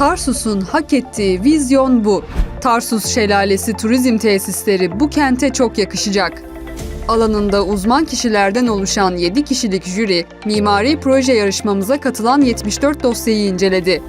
Tarsus'un hak ettiği vizyon bu. Tarsus Şelalesi Turizm Tesisleri bu kente çok yakışacak. Alanında uzman kişilerden oluşan 7 kişilik jüri, mimari proje yarışmamıza katılan 74 dosyayı inceledi.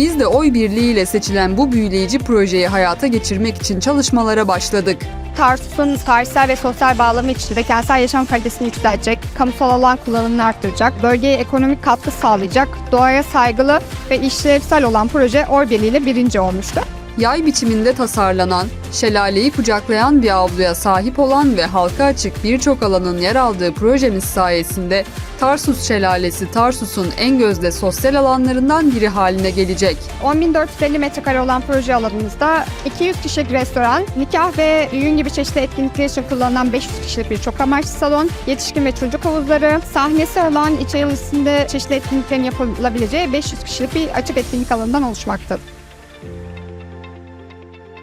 Biz de oy birliğiyle seçilen bu büyüleyici projeyi hayata geçirmek için çalışmalara başladık. Tarsus'un tarihsel ve sosyal bağlamı içinde kentsel yaşam kalitesini yükseltecek, kamusal alan kullanımını arttıracak, bölgeye ekonomik katkı sağlayacak, doğaya saygılı ve işlevsel olan proje oy birliğiyle birinci olmuştu. Yay biçiminde tasarlanan, şelaleyi kucaklayan bir avluya sahip olan ve halka açık birçok alanın yer aldığı projemiz sayesinde Tarsus Şelalesi Tarsus'un en gözde sosyal alanlarından biri haline gelecek. 10.450 metrekare olan proje alanımızda 200 kişilik restoran, nikah ve düğün gibi çeşitli etkinlikler için kullanılan 500 kişilik bir çok amaçlı salon, yetişkin ve çocuk havuzları, sahnesi olan içerisinde çeşitli etkinliklerin yapılabileceği 500 kişilik bir açık etkinlik alanından oluşmaktadır.